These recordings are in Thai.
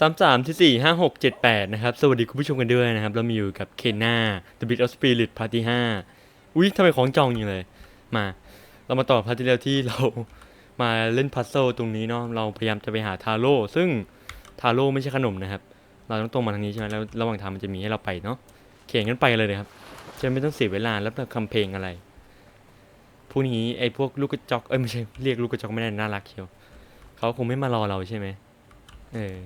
สามสามที่สี่ห้าหกเจ็ดแปดนะครับ สวัสดีคุณผู้ชมกันด้วยนะครับ เรามีอยู่กับเคนนา The Bit of Spirit พาร์ทที่ห้าอุ้ยทำไมของจองอย่างเลย มา เรามาต่อพาร์ทที่แล้วที่เรามาเล่นพัซเซิลตรงนี้เนาะเราพยายามจะไปหาทาโร่ซึ่งทาโร่ไม่ใช่ขนมนะครับ เราต้องตรงมาทางนี้ใช่ไหมแล้วระหว่างทางมันจะมีให้เราไปเนาะเขียนกันไปเลยนะครับจะไม่ต้องเสียเวลาแล้วแบบคำเพลงอะไรพวกนี้ไอ้พวกลูกกระจอกเอ้ยไม่ใช่เรียกลูกกระจอกไม่ได้น่ารักเชียวเขาคงไม่มารอเราใช่ไหมเออ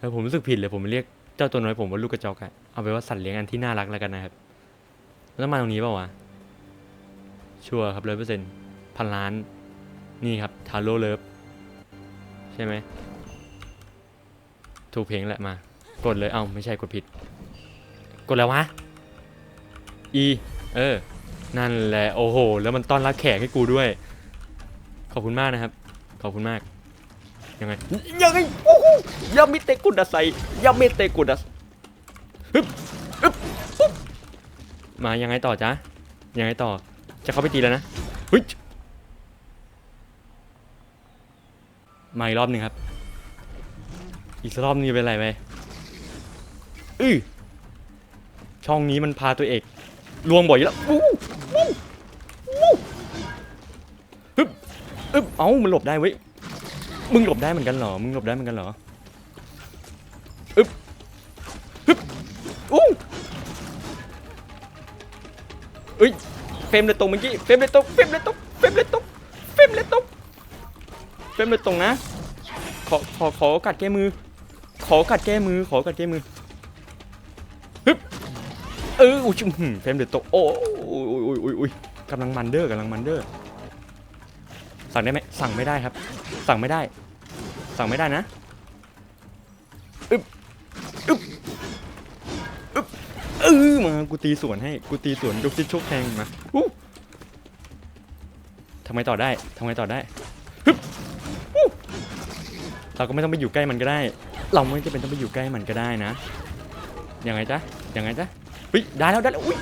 เออผมรู้สึกผิดเลยผมเรียกเจ้าตัวน้อยผมว่าลูกกระจอกอะเอาไปว่าสัตว์เลี้ยงอันที่น่ารักแล้วกันนะครับแล้วมาตรงนี้เปล่าวะชัวร์ครับร้อยเปอร์เซ็นต์พันล้านนี่ครับทาโร่เลิฟใช่ไหมถูกเพลงแหละมา กดเลยเอ้าไม่ใช่กดผิด กดแล้ววะ E เออ นั่นแหละ โอ้โห แล้วมันต้อนรับแขกให้กูด้วย ขอบคุณมากนะครับ ขอบคุณมาก ยังไงยังไงโอ้โหยามิเตกุดาไซยามิเตกุดาฮึบฮึบปุ๊บมายังไงต่อจ๊ะยังไงต่อจะเข้าไปตีแล้วนะเฮ้ยมาอีกรอบหนึ่งครับ อีกสักรอบนึงจะเป็นไรไหมอื้อช่องนี้มันพาตัวเอกลวงบ่อยอยู่แล้วอู้วู้วู้ฮึบฮึบเอ้ามันหลบได้เว้ย มึงหลบได้เหมือนกันเหรอ มึงหลบได้เหมือนกันเหรออึ๊บฮึบอู้เอ้ย เฟรมเลยตรงเมื่อกี้ เฟรมเลยตรง เฟรมเลยตรง เฟรมเลยตรง เฟรมเลยตรง เฟรมเลยตรงนะ ขอ ขอ ขอกาสแก้มือ ขอกาสแก้มือ ขอกาสแก้มือฮึบเอออุ้ยเฟรมเลยตรง โอ้ยโอ้ยโอ้ยโอ้ยโอ้ยกำลังมันเดอร์กำลังมันเดอร์ สั่งได้ไหมสั่งไม่ได้ครับ สั่งไม่ได้ สั่งไม่ได้นะอึบอึบอึบเออมากูตีสวนให้กูตีสวนยกชิดโชคแทงมาอู้ทำไมต่อได้ทำไมต่อได้ฮึบอู้เราก็ไม่ต้องไปอยู่ใกล้มันก็ได้ เราไม่จำเป็นต้องไปอยู่ใกล้มันก็ได้นะยังไงจ๊ะยังไงจ๊ะเฮ้ยได้แล้วได้แล้วอุ้ย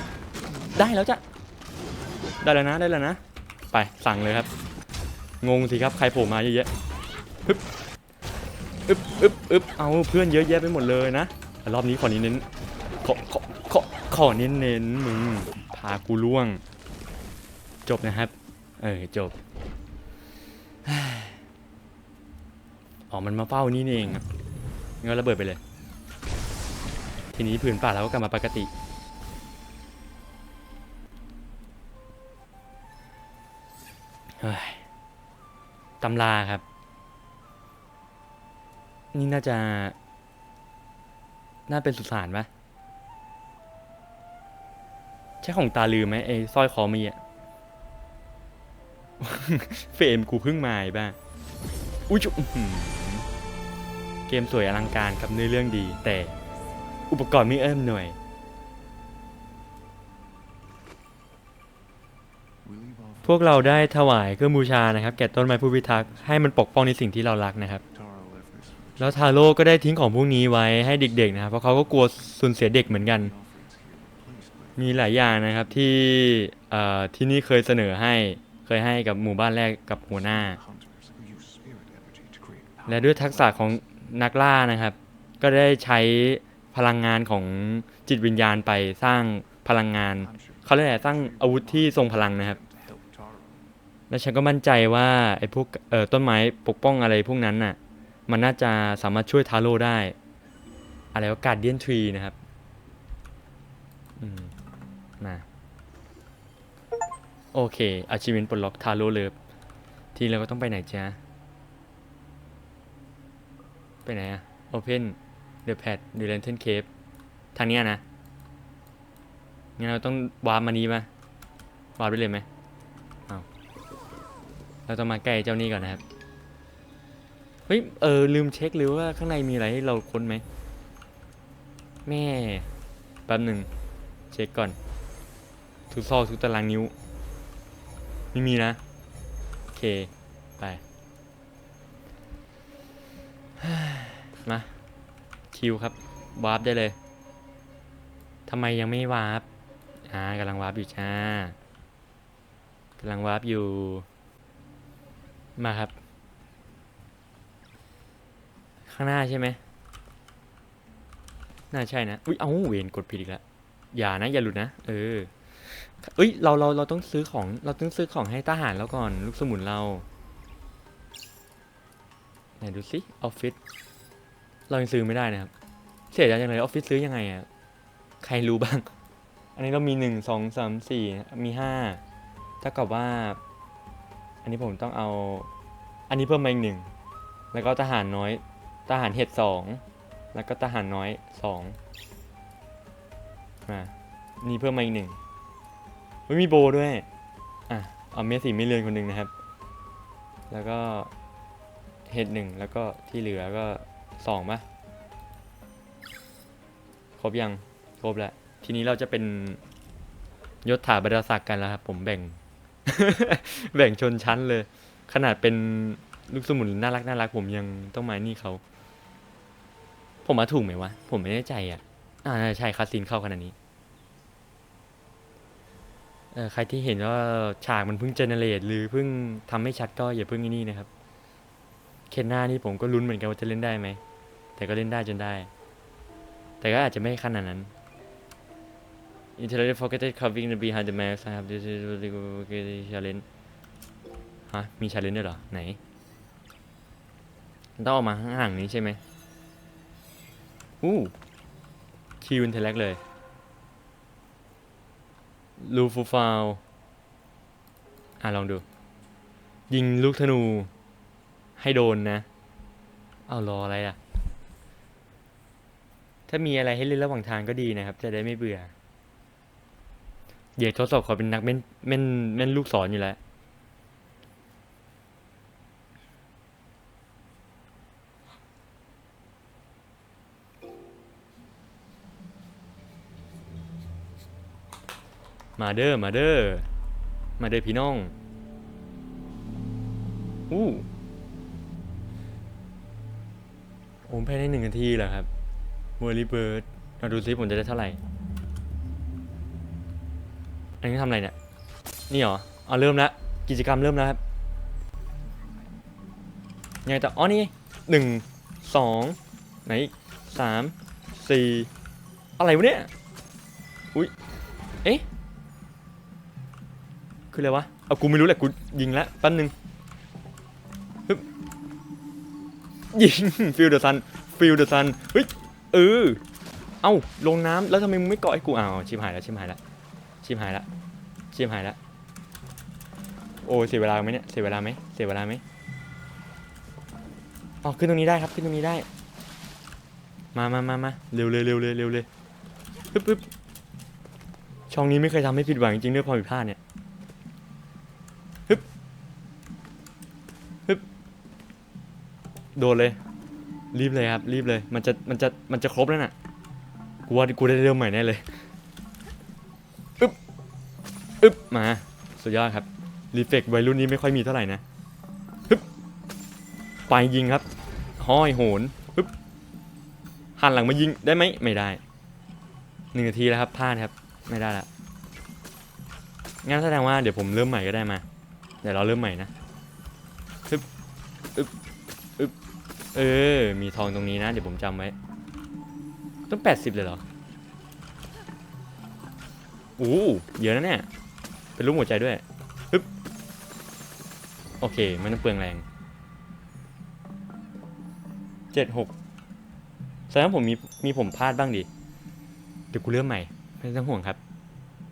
ได้แล้วจ้ะได้แล้วนะได้แล้วนะ ไปสั่งเลยครับ งงสิครับใครโผล่มาเยอะแยะฮึบอึบอึบอึบเอาเพื่อนเยอะแยะไปหมดเลยนะรอบนี้ขอนี้เน้นขอขอขอขอเน้นเน้นมึงพากูล่วง จบนะครับ เออจบอ๋อมันมาเฝ้านี่เองอะงั้นระเบิดไปเลย ทีนี้ผืนป่าเราก็กลับมาปกติเฮ้ย ตำราครับ นี่น่าจะ น่าเป็นสุสานปะใช่ของตาลืมไหมไอ้สร้อยคอมีอะเฟรมกูเพิ่งมาไอ้บ้าอุ้ยจุเกมสวยอลังการครับเนื้อเรื่องดี แต่อุปกรณ์ไม่เอิ่มหน่วย พวกเราได้ถวายเครื่องบูชานะครับ แก่ต้นไม้ผู้พิทักษ์ให้มันปกป้องในสิ่งที่เรารักนะครับ แล้วทาโร่ก็ได้ทิ้งของพวกนี้ไว้ให้เด็กๆนะครับเพราะเขาก็กลัวสูญเสียเด็กเหมือนกัน มีหลายอย่างนะครับที่เอ่อที่นี่เคยเสนอให้เคยให้กับหมู่บ้านแรกกับหัวหน้า และด้วยทักษะของนักล่านะครับ ก็ได้ใช้พลังงานของจิตวิญญาณไปสร้างพลังงานเขาเรียกอะไรสร้างอาวุธที่ทรงพลังนะครับ และฉันก็มั่นใจว่าไอ้พวกเอ่อต้นไม้ปกป้องอะไรพวกนั้นน่ะ มันน่าจะสามารถช่วยทาโร่ได้ อะไรว่าการเดียนทรีนะครับ อืม มา โอเค อาชีวินปลดล็อกทาโร่เลิฟทีเราก็ต้องไปไหนจ๊ะ ไปไหนอะ Open the pad the lantern cave ทางเนี้ยนะ งั้นเราต้องวาร์ปมานี้ปะวาร์ปไปเลยไหม เราต้องมาใกล้เจ้านี่ก่อนนะครับ เฮ้ย เออ ลืมเช็คหรือว่าข้างในมีอะไรให้เราค้นไหม แม่ แป๊บหนึ่ง เช็คก่อน ทุกซอกทุกตารางนิ้ว ไม่มีนะ โอเค ไป มา คิวครับ วาร์ปได้เลยทำไมยังไม่วาร์ปอ่ากำลังวาร์ปอยู่จ้ากำลังวาร์ปอยู่ มาครับ ข้างหน้าใช่ไหมน่าใช่นะ อุ้ย เอาเวนกดผิดอีกแล้ว อย่านะ อย่าหลุดนะ เออเอ้ย เรา เรา เราต้องซื้อของ เราต้องซื้อของให้ทหารแล้วก่อน ลูกสมุนเรา ไหนดูสิ ออฟฟิศ เรายังซื้อไม่ได้นะครับ เสียดายจังเลยออฟฟิศซื้อยังไงอะใครรู้บ้าง อันนี้เรามีหนึ่งสองสามสี่ มีห้าถ้ากับว่า อันนี้ผมต้องเอา อันนี้เพิ่มมาอีกหนึ่ง แล้วก็ทหารน้อย ทหารเห็ดสอง แล้วก็ทหารน้อยสองมานี่เพิ่มมาอีกหนึ่งไม่มีโบด้วย อะ เอาเมสสี่ไม่เลือนคนหนึ่งนะครับ แล้วก็เห็ดหนึ่งแล้วก็ที่เหลือก็สองปะครบยัง ครบแล้ว ทีนี้เราจะเป็นยศถาบรรดาศักดิ์กันแล้วครับ ผมแบ่ง แบ่งชนชั้นเลย ขนาดเป็นลูกสมุนน่ารักน่ารักผมยังต้องมานี่เขาผมมาถูกไหมวะ ผมไม่แน่ใจอะ อ่าใช่คาสินเข้าขนาดนี้ เออใครที่เห็นว่าฉากมันเพิ่งเจเนเรตหรือเพิ่งทำให้ชัดก็อย่าเพิ่งอ้นี่นะครับ เคนหน้านี่ผมก็ลุ้นเหมือนกันว่าจะเล่นได้ไหม แต่ก็เล่นได้จนได้ แต่ก็อาจจะไม่ขนาดนั้น Intelligent Forgotten Covering the Behind the Mask นะครับ This is really challenge ฮะ มี challenge ด้วยเหรอ ไหน ต้องออกมาข้างหลังนี้ใช่ไหมอู้คิวอินเทเล็กเลยลูฟูฟาวอะ ลองดู ยิงลูกธนู ให้โดนนะ เอารออะไรอะ ถ้ามีอะไรให้เล่นระหว่างทางก็ดีนะครับ จะได้ไม่เบื่อ เดี๋ยวทดสอบเขอเป็นนักแม่นแม่นแม่นลูกศรอยู่แล้ว มาเด้อมาเด้อมาเด้อพี่น้อง อู้โอ้ภายในหนึ่งนาทีเหรอครับเวอร์ลี่เบิร์ดเราดูซิผมจะได้เท่าไหร่ อันนี้ทำอะไรเนี่ย นี่เหรอเอาเริ่มแล้วกิจกรรมเริ่มแล้วครับยังไงต่ออ๋อนี่หนึ่งสองไหนสามสี่อะไรวะเนี่ย อุ้ยเอ๊ะ คืออะไรวะ เอากูไม่รู้แหละกูยิงแล้วแป๊บนึงฮึบยิง ฟิลเดอร์ซัน ฟิลเดอร์ซัน เฮ้ย เออ เอ้า ลงน้ำแล้วทำไมมึงไม่เกาะไอ้กูอ้าวชิบหายแล้วชิบหายแล้ว ชิบหายแล้วชิบหายแล้วโอ้เสียเวลาไหมเนี่ยเสียเวลาไหมเสียเวลาไหมอ๋อขึ้นตรงนี้ได้ครับขึ้นตรงนี้ได้ มามามามาเร็วเลยเร็วเลยเร็วเลยปึ๊บปึ๊บช่องนี้ไม่เคยทำให้ผิดหวังจริงๆด้วยความผิดพลาดเนี่ยฮึบฮึบโดนเลย รีบเลยครับ รีบเลย มันจะมันจะมันจะครบแล้วน่ะกูว่ากูได้เริ่มใหม่แน่เลย อึ๊บมา สุดยอดครับ รีเฟกวัยรุ่นนี้ไม่ค่อยมีเท่าไหร่นะฮึบไปยิงครับ ห้อยโหนฮึบหันหลังมายิงได้ไหมไม่ได้หนึ่งนาทีแล้วครับพลาดครับ ไม่ได้ละงั้นแสดงว่าเดี๋ยวผมเริ่มใหม่ก็ได้มา เดี๋ยวเราเริ่มใหม่นะอึบอึบอึบเออ มีทองตรงนี้นะ เดี๋ยวผมจำไว้ ต้องแปดสิบเลยเหรอ อู้เยอะนะเนี่ย เป็นรูปหัวใจด้วยอึบโอเคไม่ต้องเปลืองแรงเจ็ดหกแสดงว่าผมมีมีผมพลาดบ้างดิเดี๋ยวกูเริ่มใหม่ ไม่ต้องห่วงครับ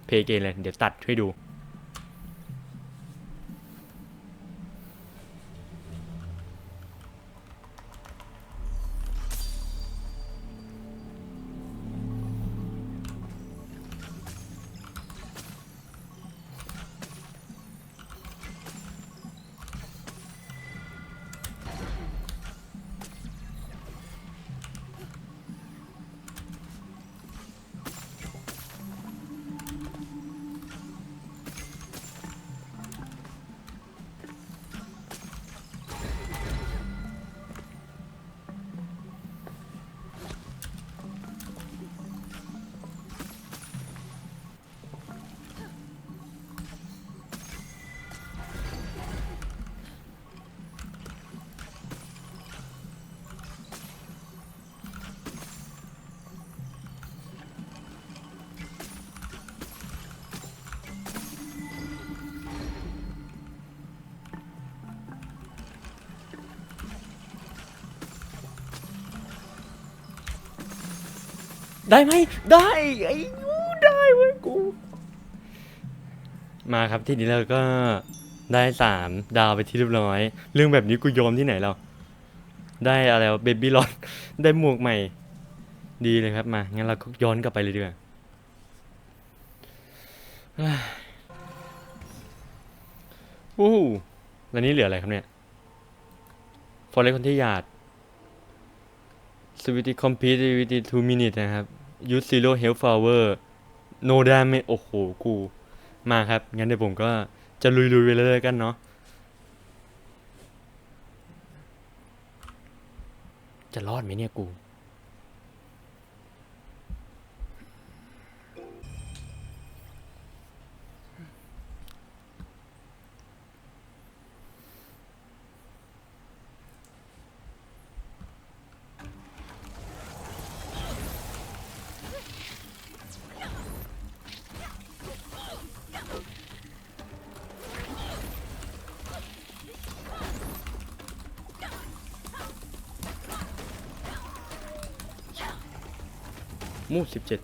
เพย์เกนเลย เดี๋ยวตัดช่วยดู ได้ไหมได้ไอ้ยูได้เว้ยกู มาครับทีนี้เราก็ได้สามดาวไปที่เรียบร้อย เรื่องแบบนี้กูยอมที่ไหนเรา ได้อะไรเบบี้ลอนได้หมวกใหม่ ดีเลยครับมางั้นเราก็ย้อนกลับไปเลยดีกว่าวู้แล้วนี้เหลืออะไรครับเนี่ยฟอร์เรสคอนที่หยาดสวิตตี้คอมพิวต์สวิตตี้ทูมินิทนะครับ ยูซิโร่เฮลฟลาวเวอร์โนดามโอ้โหกูมาครับ งั้นเดี๋ยวผมก็จะลุยๆไปเลยๆกันเนาะจะรอดไหมเนี่ยกู มูจ็ด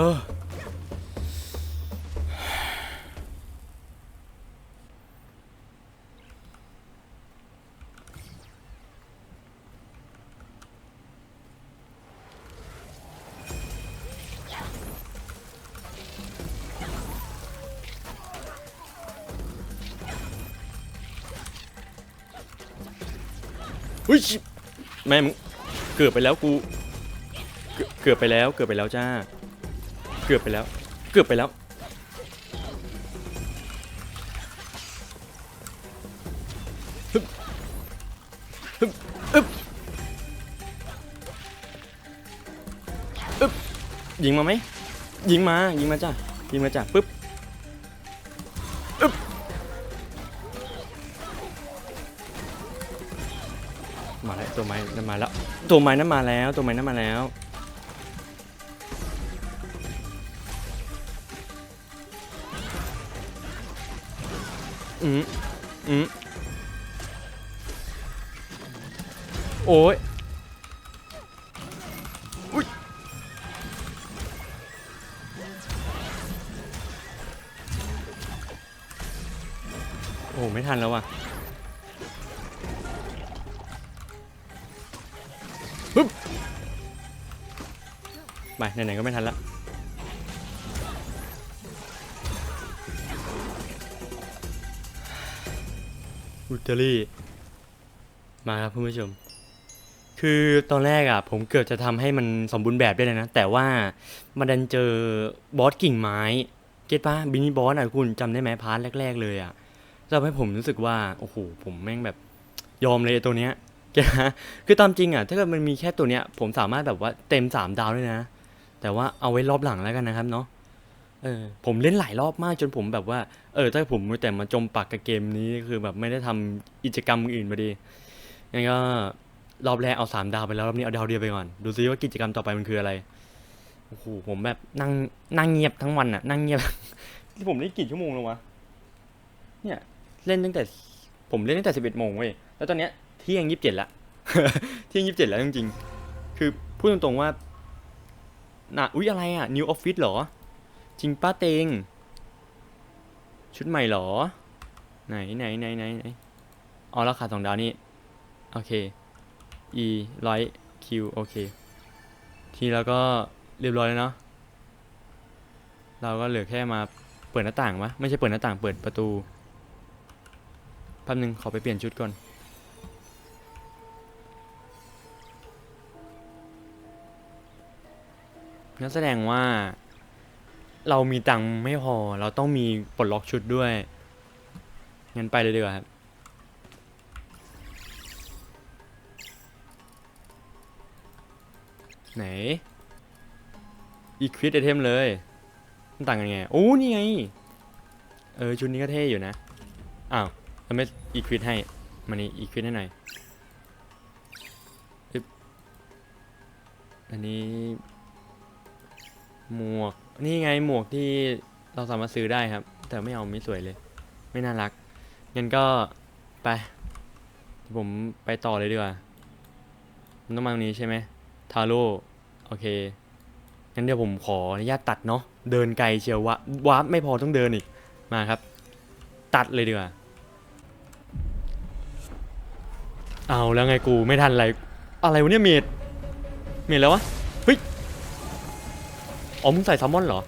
ออเฮ้ยชิบแม่มึงเกือบไปแล้วกู เกือบเกือบไปแล้ว เกือบไปแล้วจ้า กือบไปแล้ว เกือบไปแล้ว ฮึบฮึบอึบอึบยิงมาไหม ยิงมา ยิงมาจ้ายิงมาจ้าปึ๊บอึบมาแล้วตัวไม้นั่นมาแล้ว ตัวไม้นั้นมาแล้ว ตัวไม้นั้นมาแล้ว อืมอืมโอ้ยอุ๊ยโอ้ไม่ทันแล้วว่ะปึ๊บไปไหนๆก็ไม่ทันและ อุตรีมาครับคุณผู้ชม คือตอนแรกอะ ผมเกือบจะทำให้มันสมบูรณ์แบบได้เลยนะ แต่ว่ามันดันเจอบอสกิ่งไม้ เก็ตปะบินี่บอสอะคุณจำได้ไหมพาร์ทแรก ๆ เลยอะทำให้ผมรู้สึกว่า โอ้โห ผมแม่งแบบยอมเลยตัวเนี้ยเก็ตปะคือตามจริงอะ ถ้าเกิดมันมีแค่ตัวเนี้ย ผมสามารถแบบว่าเต็มสามดาวเลยนะ แต่ว่าเอาไว้รอบหลังแล้วกันนะครับเนาะ เออผมเล่นหลายรอบมากจนผมแบบว่า เออถ้าผมมัวแต่มาจมปักกับเกมนี้คือแบบไม่ได้ทำกิจกรรมอื่นมาดีงั้นก็รอบแรกเอาสามดาวไปแล้วรอบนี้เอาดาวเดียวไปก่อน ดูซิว่ากิจกรรมต่อไปมันคืออะไรโอ้โหผมแบบนั่งนั่งเงียบทั้งวันอะนั่งเงียบที่ผมเล่นกี่ชั่วโมงแล้ววะเนี่ย เล่นตั้งแต่ผมเล่นตั้งแต่สิบเอ็ดโมงเว้ยแล้วตอนเนี้ยเที่ยงยี่สิบเจ็ดละเที่ยงยี่สิบเจ็ดแล้วจริงๆคือพูดตรงๆว่าน่ะอุ๊ยอะไรอะ New Office เหรอ จริงป้าเตง ชุดใหม่หรอไหนไหนไหนไหนอ๋อราคาสองดาวนี่ โอเค e right Q โอเค ทีแล้วก็เรียบร้อยแล้วเนาะเราก็เหลือแค่มาเปิดหน้าต่างวะไม่ใช่เปิดหน้าต่างเปิดประตูแป๊บนึงขอไปเปลี่ยนชุดก่อนนั่นแสดงว่า เรามีตังค์ไม่พอ เราต้องมีปลดล็อกชุดด้วย งั้นไปเลยดีกว่าครับ ไหน อีควิดไอเทมเลย มันต่างกันไง โอ้ นี่ไง เออ ชุดนี้ก็เท่อยู่นะ อ้าวทำไมอีควิดให้ มานี่อีควิดให้หน่อย อันนี้ หมวก นี่ไงหมวกที่เราสามารถซื้อได้ครับ แต่ไม่เอาไม่สวยเลย ไม่น่ารักงั้นก็ไปผมไปต่อเลยดีกว่ามันต้องมาตรงนี้ใช่ไหมทาโร่โอเคงั้นเดี๋ยวผมขออนุญาตตัดเนาะเดินไกลเชียววะวาร์ปไม่พอต้องเดินอีกมาครับ ตัดเลยดีกว่าเอาแล้วไงกูไม่ทันอะไรอะไรวะเนี่ยเมดเมดแล้ววะ อ๋อมึงใส่แซลมอนเหรอ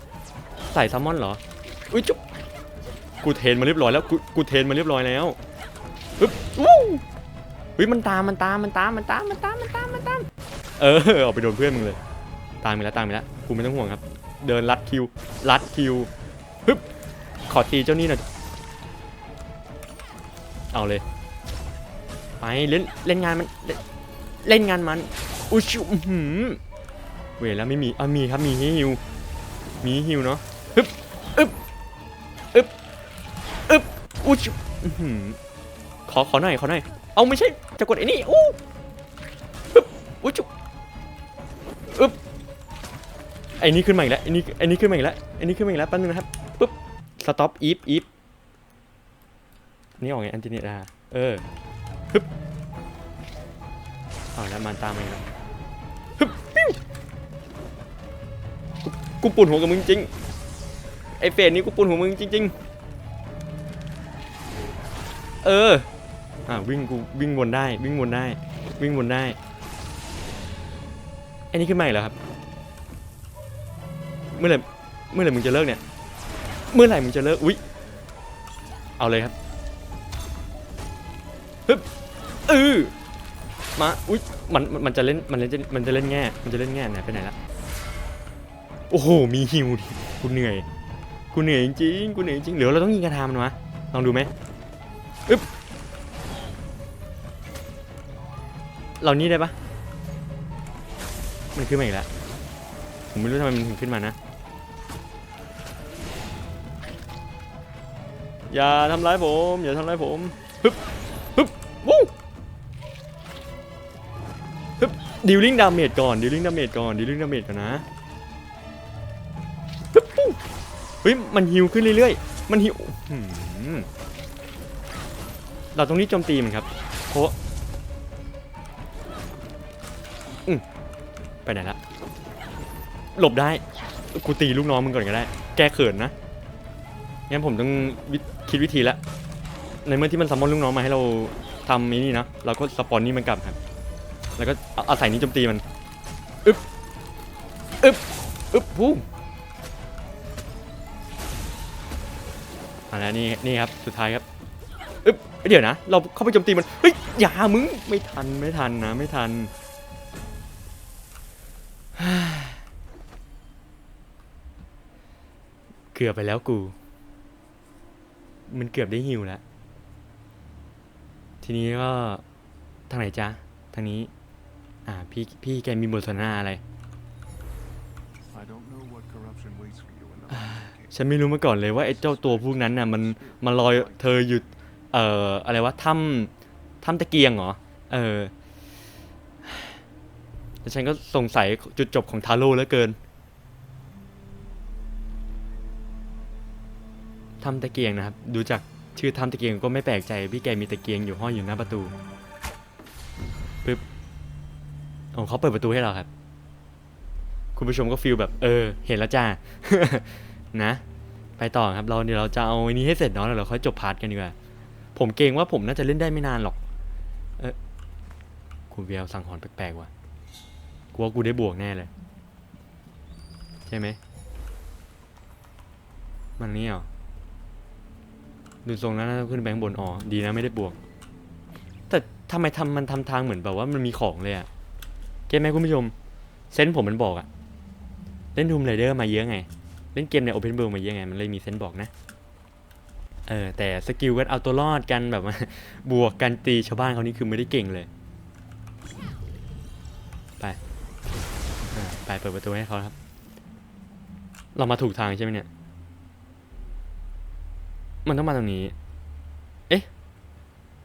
ใส่แซลมอนเหรอ อุ้ยจุ๊บกูเทรนมาเรียบร้อยแล้ว กูกูเทรนมาเรียบร้อยแล้วปึ๊บวู้เฮ้ยมันตามมันตามมันตามมันตามมันตามมันตามมันตาม เออเอาไปโดนเพื่อนมึงเลย ตามไปแล้วตามไปแล้วกูไม่ต้องห่วงครับ เดินลัดคิวลัดคิวฮึบขอตีเจ้านี่หน่อยเอาเลยไปเล่นเล่นงานมัน เล่นงานมันอุ้ยชิวหือ เวแล้วไม่มีอะมีครับมีฮิวมีฮิวเนาะฮึบอึบอึบอึบอุ้ยชิวอื้อหือขอขอหน่อยขอหน่อยเอาไม่ใช่จะกดไอ้นี่อู้ฮึบอุ้ยชิวอึบไอ้นี่ขึ้นมาอีกแล้วไอ้นี่ไอ้นี่ขึ้นมาอีกแล้วไอ้นี่ขึ้นมาอีกแล้วแป๊บนึงนะครับปุ๊บสต็อปอีฟอีฟนี่ออกไงอันติเนตาเออเอาแล้วมันตามมาอีกแล้วฮึบปิ้ว กูปุ่นหัวกับมึงจริงไอเฟนนี้กูปุ่นหัวมึงจริง ๆ เอออ่าวิ่งกูวิ่งวนได้ วิ่งวนได้ วิ่งวนได้ไอ้นี่ขึ้นมาอีกแล้วครับ เมื่อไหร่เมื่อไหร่มึงจะเลิกเนี่ย เมื่อไหร่มึงจะเลิกอุ๊ยเอาเลยครับฮึบเออมาอุ๊ยมันมันมันจะเล่นมันเล่นจะมันจะเล่นแง่มันจะเล่นแง่ไหนไปไหนละ โอ้โห มีฮิวกูเหนื่อยกูเหนื่อยจริงๆกูเหนื่อยจริงๆหรือเราต้องยิงกระทามันวะลองดูไหมอึ๊บเรานี่ได้ปะมันขึ้นมาอีกแล้วผมไม่รู้ทำไมมันถึงขึ้นมานะ อย่าทำร้ายผม อย่าทำร้ายผมฮึบฮึบวู้ดิวลิงดาเมจก่อนดิวลิงดาเมจก่อนดิวลิงดาเมจก่อนนะ เฮ้ยมันฮิวขึ้นเรื่อยๆ มันฮิวอื้อหือเราต้องรีบโจมตีมันครับเพราะอืมไปไหนละ หลบได้ กูตีลูกน้องมึงก่อนก็ได้ แก้เขินนะ งั้นผมต้องวิคิดวิธีละ ในเมื่อที่มันซัมมอนลูกน้องมาให้เราทำไอ้นี่นะ เราก็สปอนนี่มันกลับครับ แล้วก็เอาอาศัยนี้โจมตีมัน อึ๊บ อึ๊บ อึ๊บวู้เอาละนี่นี่ครับสุดท้ายครับอึ๊บเดี๋ยวนะ เราเข้าไปโจมตีมันเฮ้ยอย่ามึงไม่ทันไม่ทันนะไม่ทันเกือบไปแล้วกู มันเกือบได้ฮิวแล้ว ทีนี้ก็ทางไหนจ๊ะทางนี้ อ่าพี่พี่แกมีบทสนทนาอะไร I don't know what corruption waits for you in the ฉันไม่รู้มาก่อนเลยว่าไอ้เจ้าตัวพวกนั้นน่ะมันมันลอยเธออยู่เอ่ออะไรวะถ้ำถ้ำตะเกียงเหรอเออแล้วฉันก็สงสัยจุดจบของทาโร่เหลือเกินถ้ำตะเกียงนะครับ ดูจากชื่อถ้ำตะเกียงก็ไม่แปลกใจพี่แกมีตะเกียงอยู่ห้อยอยู่หน้าประตูปึ๊บโอ้เขาเปิดประตูให้เราครับ คุณผู้ชมก็ฟีลแบบ เออ เห็นแล้วจ้า นะ ไปต่อครับเราเดี๋ยวเราจะเอาอันนี้ให้เสร็จเนาะแล้วเราค่อยจบพาร์ทกันดีกว่าผมเกรงว่าผมน่าจะเล่นได้ไม่นานหรอก เออคุณเวียวสั่งหอนแปลกๆว่ะกูว่ากูได้บวกแน่เลย ใช่ไหมมันนี่เหรอดูทรงแล้วน่าจะขึ้นแบงค์บนอ๋อดีนะไม่ได้บวก แต่ทำไมทำมันทำทางเหมือนแบบว่ามันมีของเลยอะเก็ตไหมคุณผู้ชม เซนส์ผมมันบอกอะเล่น Tomb Raider มาเยอะไง เล่นเกมใน Open World มาเยอะไง มันเลยมีเซนส์บอกนะ เออ แต่สกิลกันเอาตัวรอดกันแบบบวกกันตีชาวบ้านเขานี่คือไม่ได้เก่งเลย ไปไปเปิดประตูให้เขาครับ เรามาถูกทางใช่ไหมเนี่ย มันต้องมาตรงนี้ เอ๊ะ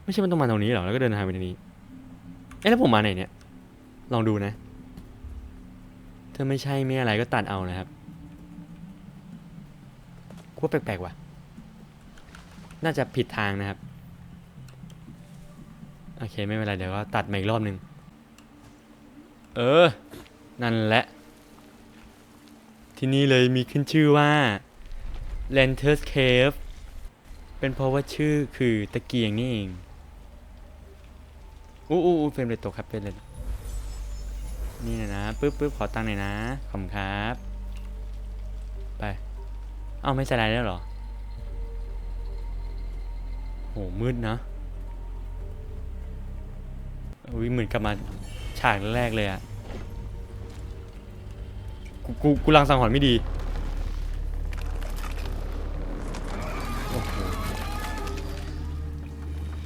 ไม่ใช่มันต้องมาตรงนี้หรอ แล้วก็เดินทางไปตรงนี้ เอ๊ะแล้วผมมาไหนเนี่ย ลองดูนะ ถ้าไม่ใช่ไม่อะไรก็ตัดเอานะครับ กูว่แปลกๆว่ะ น่าจะผิดทางนะครับ โอเคไม่เป็นไรเดี๋ยวก็ตัดมาอีกรอบหนึ่งเออ นั่นแหละ ที่นี่เลยมีขึ้นชื่อว่า Lanter's Cave เป็นเพราะว่าชื่อคือตะเกียงนี่เอง อู้อู้อู้เฟรมเลยตกครับเฟรมเลยนี่นะนะปึ๊บปึ๊บขอตังค์หน่อยนะ ขอบคุณครับ เอ้าไม่สไลด์แล้วเหรอ โห มืดนะ อุ้ยเหมือนกลับมาฉากแรกเลยอะกูกูกูลังสังหรณ์ไม่ดี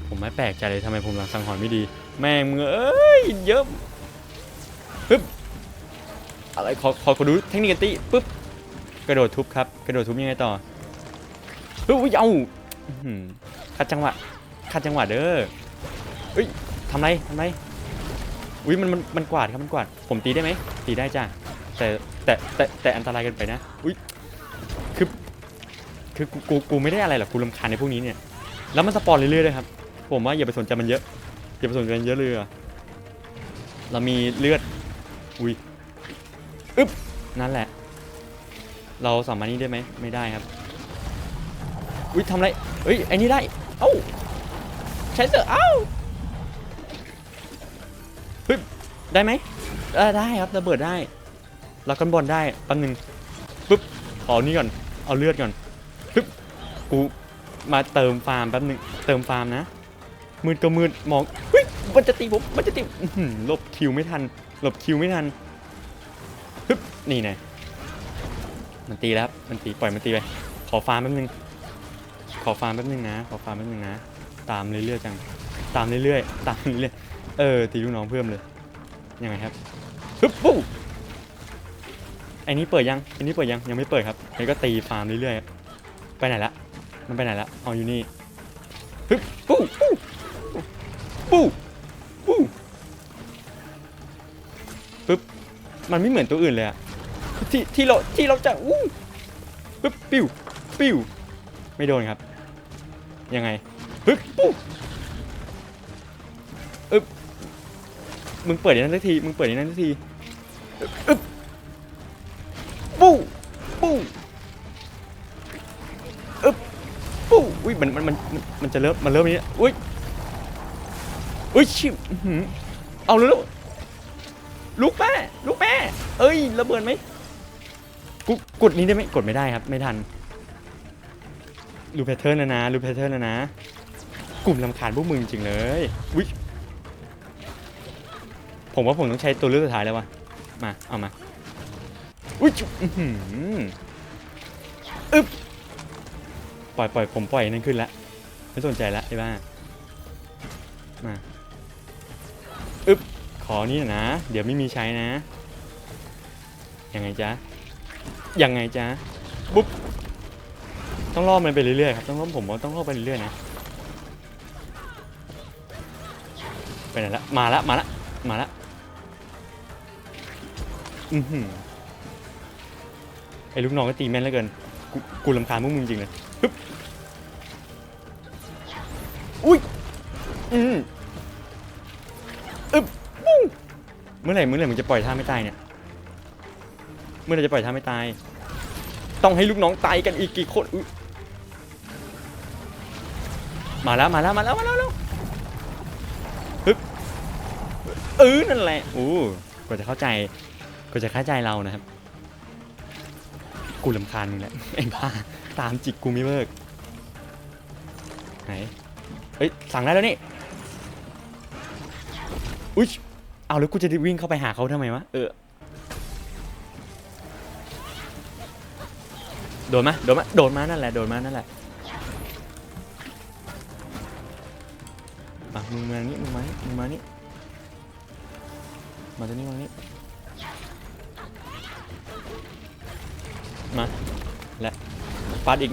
ผมไม่แปลกใจเลยทำไมผมลังสังหรณ์ไม่ดี แม่งมึงเอ้ยเยอะปึ๊บอะไรขอขอขอดูเทคนิคกันตีปึ๊บ กระโดดทุบครับ กระโดดทุบยังไงต่อเฮ้ยอุ๊ยเอาอื้อหือขัดจังหวะขัดจังหวะเด้อเฮ้ยทำไรทำไรอุ้ยมันมันมันกวาดครับมันกวาด ผมตีได้ไหมตีได้จ้ะแต่แต่แต่แต่อันตรายเกินไปนะอุ้ยคือคือกูกูกูไม่ได้อะไรหรอกกูรำคาญในพวกนี้เนี่ยแล้วมันสปอนเรื่อยๆเลยครับ ผมว่าอย่าไปสนใจมันเยอะอย่าไปสนใจมันเยอะเลยอเรามีเลือดอุ้ยอึ๊บนั่นแหละ เราสามารถนี้ได้ไหมไม่ได้ครับอุ้ยทำไรเฮ้ยไอ้นี่ได้เอ้าใช้เสือเอ้าเฮ้ยได้ไหมได้ครับระเบิดได้เรากันบอลได้แป๊บนึงปึ๊บเอานี่ก่อนเอาเลือดก่อนปึ๊บกูมาเติมฟาร์มแป๊บนึงเติมฟาร์มนะมืดก็มืดมองเฮ้ยมันจะตีผมมันจะตีอื้อหือหลบคิวไม่ทันหลบคิวไม่ทันปึ๊บนี่ไง มันตีแล้วมันตีปล่อยมันตีไปขอฟาร์มแป๊บนึงขอฟาร์มแป๊บนึงนะ ขอฟาร์มแป๊บนึงนะ ตามเรื่อยๆจัง ตามเรื่อยๆ ตามเรื่อยๆ เออ ตีลูกน้องเพิ่มเลย ยังไงครับปึ๊บปุ๊บไอ้นี้เปิดยังไอ้นี้เปิดยัง ยังไม่เปิดครับไอ้ก็ตีฟาร์มเรื่อยๆ ไปไหนละ มันไปไหนละเอาอยู่นี่ปึ๊บปุ๊บปุ๊บปุ๊บปุ๊บปึ๊บ มันไม่เหมือนตัวอื่นเลยอะ ที่ที่เราที่เราจะอู้ปึ๊บปิ้วปิ้วไม่โดนครับ ยังไงปึ๊บปุ๊บอึบมึงเปิดอย่างนั้นสักทีมึงเปิดอย่างนั้นสักทีอึบปู้ปู้อึบปู้อุ้ยมันมันมันมันจะเริ่มมันเริ่มนี้อุ้ยอุ้ยชิบอื้อหือเอาเร็วๆลูกแม่ลูกแม่เอ้ยระเบิดไหม กูกดนี้ได้ไหมกดไม่ได้ครับ ไม่ทันรูแพทเทิร์นนะนะรูแพทเทิร์นนะนะ กลุ่มลำคาญพวกมึงจริงเลยวิผมว่าผมต้องใช้ตัวเลือกสุดท้ายแล้ววะมา เอามาอุ้ยอึ๊บปล่อยปล่อยผมปล่อยนั่นขึ้นละไม่สนใจละไอ้บ้ามาอึ๊บขอนี่นะ เดี๋ยวไม่มีใช้นะยังไงจ๊ะ ยังไงจ๊ะปุ๊บต้องล่อมันไปเรื่อยๆครับต้องล่อผมว่าต้องล่อไปเรื่อยๆนะไปไหนละมาละมาละมาละอือหือไอ้ลูกน้องก็ตีแม่นเหลือเกินกูกูรำคาญพวกมึงจริงเลยปึ๊บอุ้ยอืมอึ๊บปุ้งเมื่อไหร่เมื่อไหร่มึงจะปล่อยท่าไม่ตายเนี่ย เมื่อไหรจะปล่อยท่าไม่ตาย ต้องให้ลูกน้องตายกันอีกกี่คนมาแล้วมาแล้วมาแล้วมาแล้วมาแล้วฮึบเออนั่นแหละโอ้กว่าจะเข้าใจกว่าจะเข้าใจเรานะครับ กูลำคาญมึงแหละไอ้บ้าตามจิกกูไม่เลิกไหนเฮ้ยสั่งได้แล้วนี่อุ้ยเอาแล้วกูจะวิ่งเข้าไปหาเขาทำไมวะเออ โดนไหมโดนไหมโดนมานั่นแหละ โดนมานั่นแหละอะมึงมานี่มึงมานี่มึงมานี่มาตัวนี้มาตัวนี้ มา และฟาดอีก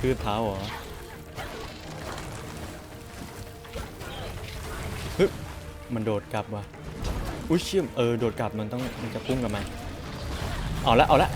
คือเท้าเหรอมันโดดกลับว่ะ อุ้ยเชื่อมเออโดดกลับมันต้องมันจะพุ่งกลับมาเอาละเอาละ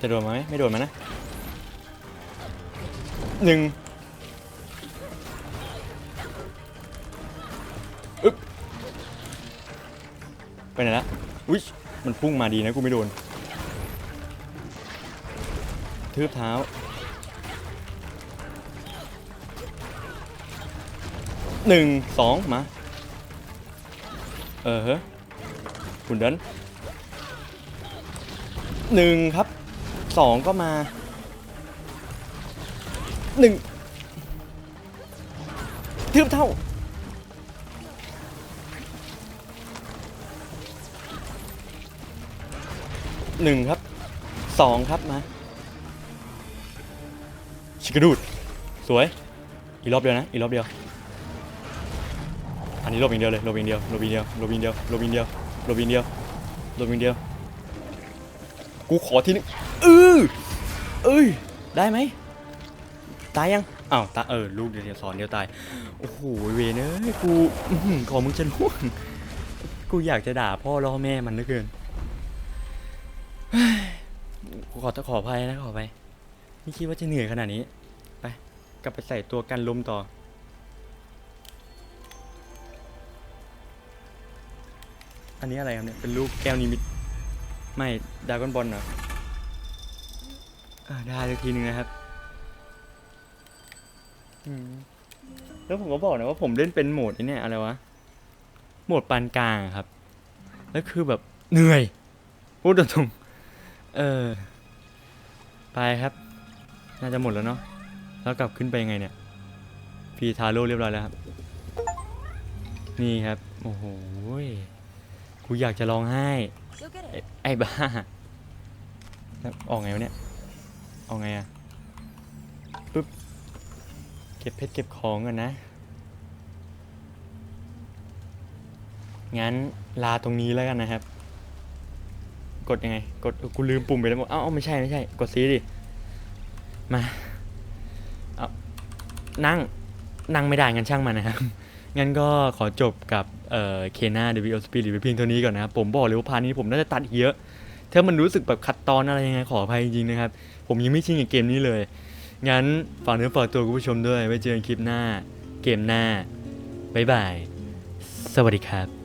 จะโดนไหมไม่โดนมนะ หนึ่งอึ๊บไปไหนละอุ้ยมันพุ่งมาดีนะกูไม่โดนทืบเท้า หนึ่งสองมา เออเฮ้หุ่นเดินหนึ่งครับสองก็มา หนึ่งเทียบเท่า หนึ่งครับสองครับมา ชิกระดูด สวย อีกรอบเดียวนะ อีกรอบเดียว อันนี้ลบอย่างเดียวเลยลบอย่างเดียวลบอย่างเดียวลบอย่างเดียวลบอย่างเดียวลบอย่างเดียวลบอย่างเดียว กูขอทีนึงเออเอ้ย ได้ไหม ตายยังอ้าวตาเออลูกเดียวสอนเดียวตาย โอ้โหเวนเอ้ยกูขอมึงจะล่วงกูอยากจะด่าพ่อล่อแม่มันเหลือเกินกูขอขออภัยนะขออภัยไม่คิดว่าจะเหนื่อยขนาดนี้ ไป กลับไปใส่ตัวกันลมต่อ อันนี้อะไรครับเนี่ย เป็นลูกแก้วนิมิต ไม่ดากอนบอลเหรออ่าได้สักทีหนึ่งนะครับ อืมแล้วผมก็บอกนะว่าผมเล่นเป็นโหมดไอ้เนี่ยอะไรวะ โหมดปานกลางอะครับ แล้วคือแบบเหนื่อย พูดตรงๆเออ ไปครับ น่าจะหมดแล้วเนาะ แล้วกลับขึ้นไปยังไงเนี่ย พีทาโร่เรียบร้อยแล้วครับ นี่ครับ โอ้โหยกูอยากจะร้องไห้ You'll get ไอ้ it. ไอ้บ้าแล้วออกไงวะเนี่ย ออกไงอะ เก็บเพชรเก็บของก่อนนะ งั้นลาตรงนี้แล้วกันนะครับ กดยังไง กดกูลืมปุ่มไปแล้วเอ้าเอ้าไม่ใช่ไม่ใช่ กดซีดิ มา เอานั่ง นั่งไม่ได้งั้นช่างมันนะครับ งั้นก็ขอจบกับเอ่อเคนาเดวิโอสปีดไปเพียงเท่านี้ก่อนนะครับ ผมบอกเลยว่าพานี้ผมน่าจะตัดเยอะ ถ้ามันรู้สึกแบบขัดตอนอะไรยังไงขออภัยจริงๆนะครับ ผมยังไม่ชินกับเกมนี้เลย งั้นฝากเนื้อฝากตัวคุณผู้ชมด้วย ไว้เจอกันคลิปหน้า เกมหน้า บ๊ายบาย สวัสดีครับ